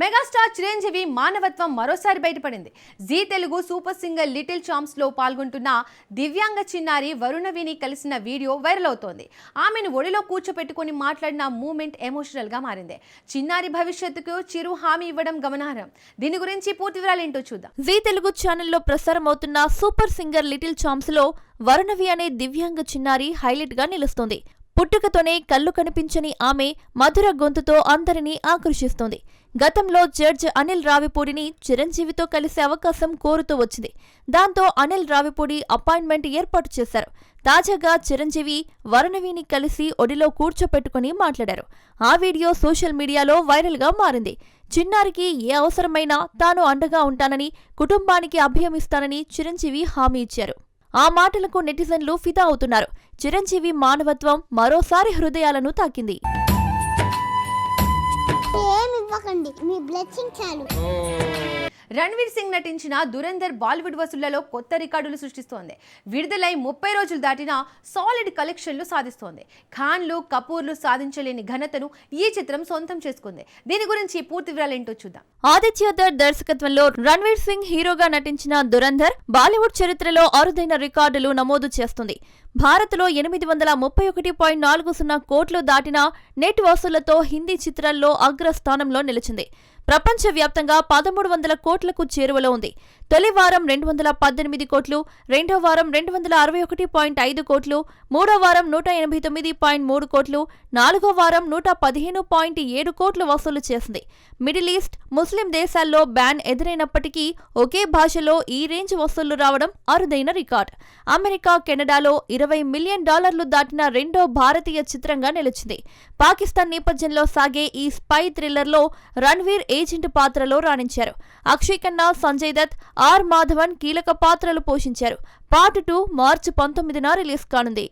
Megastar Chiranjeevi మానవత్వం మరోసారి బయటపడింది. Zee Telugu super singer little చాంప్స్లో పాల్గొంటున్న దివ్యాంగ చిన్నారి వరుణవిని కలిసిన వీడియో వైరల్ అవుతోంది. ఆమెను ఒడిలో కూర్చోపెట్టుకుని మాట్లాడిన మూమెంట్ ఎమోషనల్గా మారింది. చిన్నారి భవిష్యత్తుకు చిరు హామీ ఇవ్వడం గమనార్హం. దీని గురించి పూర్తి వివరాలు ఏంటో చూద్దాం. జీ తెలుగు ఛానల్లో ప్రసారం అవుతున్న సూపర్ సింగర్ లిటిల్ చాంప్స్లో వరుణవి అనే దివ్యాంగ చిన్నారి హైలైట్గా నిలుస్తోంది. పుట్టుకతోనే కళ్ళు కనిపించని ఆమె మధుర గొంతుతో అందరినీ ఆకర్షిస్తుంది. గతంలో జడ్జ్ అనిల్ రావిపూడిని చిరంజీవితో కలిసే అవకాశం కోరుతూ వచ్చింది. దాంతో అనిల్ రావిపూడి అపాయింట్మెంట్ ఏర్పాటు చేశారు. తాజాగా చిరంజీవి వరుణవిని కలిసి ఒడిలో కూర్చోపెట్టుకుని మాట్లాడారు. ఆ వీడియో సోషల్ మీడియాలో వైరల్గా మారింది. చిన్నారికి ఏ అవసరమైనా తాను అండగా ఉంటానని కుటుంబానికి అభయమిస్తానని చిరంజీవి హామీ ఇచ్చారు. ఆ మాటలకు నెటిజన్లు ఫిదా అవుతున్నారు. చిరంజీవి మానవత్వం మరోసారి హృదయాలను తాకింది. ఇవ్వకండి మీ బ్లెస్సింగ్ చాలు. రణ్వీర్ సింగ్ నటించిన దురందర్ బాలీవుడ్ వసూళ్ళలో కొత్త రికార్డులు సృష్టిస్తోంది. విడుదలై ముప్పై రోజులు దాటినా సాలిడ్ కలెక్షన్లు సాధిస్తోంది. ఖాన్లు కపూర్లు సాధించలేని ఘనతను ఈ చిత్రం సొంతం చేసుకుంది. దీని గురించి పూర్తి వివరాలు ఏంటో చూద్దాం. ఆదిత్య దర్ దర్శకత్వంలో రణ్వీర్ సింగ్ హీరోగా నటించిన దురంధర్ బాలీవుడ్ చరిత్రలో అరుదైన రికార్డులు నమోదు చేస్తుంది. భారత్లో ఎనిమిది వందల ముప్పై ఒకటి పాయింట్ నాలుగు సున్నా కోట్లు దాటిన నెట్ వసూళ్ళతో హిందీ చిత్రాల్లో అగ్రస్థానంలో నిలిచింది. ప్రపంచవ్యాప్తంగా పదమూడు వందల కోట్లకు చేరువలో ఉంది. తొలి వారం రెండు వందల పద్దెనిమిది కోట్లు రెండో వారం రెండు వందల అరవై ఒకటి పాయింట్ ఐదు కోట్లు మూడో వారం నూట ఎనభై తొమ్మిది పాయింట్ మూడు కోట్లు నాలుగో వారం నూట పదిహేను పాయింట్ ఏడు కోట్లు వసూలు చేసింది. మిడిల్ ఈస్ట్ ముస్లిం దేశాల్లో బ్యాన్ ఎదురైనప్పటికీ ఒకే భాషలో ఈ రేంజ్ వసూళ్ళు రావడం అరుదైన రికార్డ్. అమెరికా కెనడాలో ఇరవై మిలియన్ డాలర్లు దాటిన రెండో భారతీయ చిత్రంగా నిలిచింది. పాకిస్తాన్ నేపథ్యంలో సాగే ఈ స్పై థ్రిల్లర్లో రణ్వీర్ ఏజెంట్ పాత్రలో రాణించారు. అక్షయ్ ఖన్నా సంజయ్ దత్ ఆర్ మాధవన్ కీలక పాత్రలు పోషించారు. పార్ట్ టూ మార్చి పంతొమ్మిదిన రిలీజ్ కానుంది.